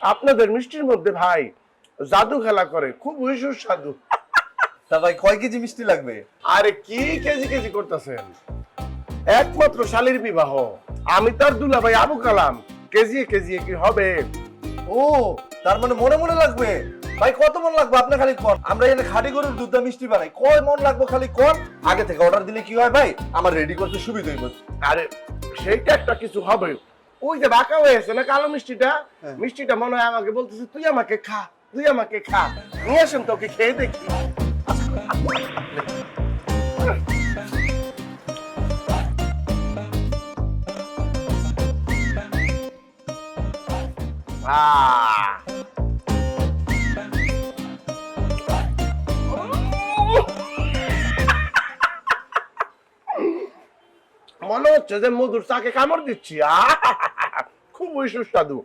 আপনাদের মিষ্টির মধ্যে ভাই জাদু খেলা করে খুব সুস্বাদু। তা ভাই কয় কেজি মিষ্টি লাগবে? আরে কি কেজি কেজি করতেছেন? একমাত্র শালীর বিবাহ। আমি তার দুলা ভাই আবু কালাম। কেজিয়ে কেজিয়ে কি হবে? ও তার মানে মনে মনে লাগবে? ভাই কত মন লাগবে আপনি খালি কর আমরা এখানে খাঁটি গরুর দুধ মিষ্টি বানাই। কয় মন লাগবে খালি কর আগে থেকে অর্ডার দিলে কি হয় ভাই? আমার রেডি করতে সুবিধা হইব। আরে সেইটা একটা কিছু হবে। ওই যে বাঁকা হয়েছে না কালো মিষ্টিটা? হ্যাঁ। মিষ্টিটা মনে হয় আমাকে বলতেছে তুই আমাকে খা তুই আমাকে খা। নিয়ে আসেন তোকে খেয়ে দেখি। আহ মনে হচ্ছে যে মধুর চাকে কামড় দিচ্ছি! খুবই সুস্বাদু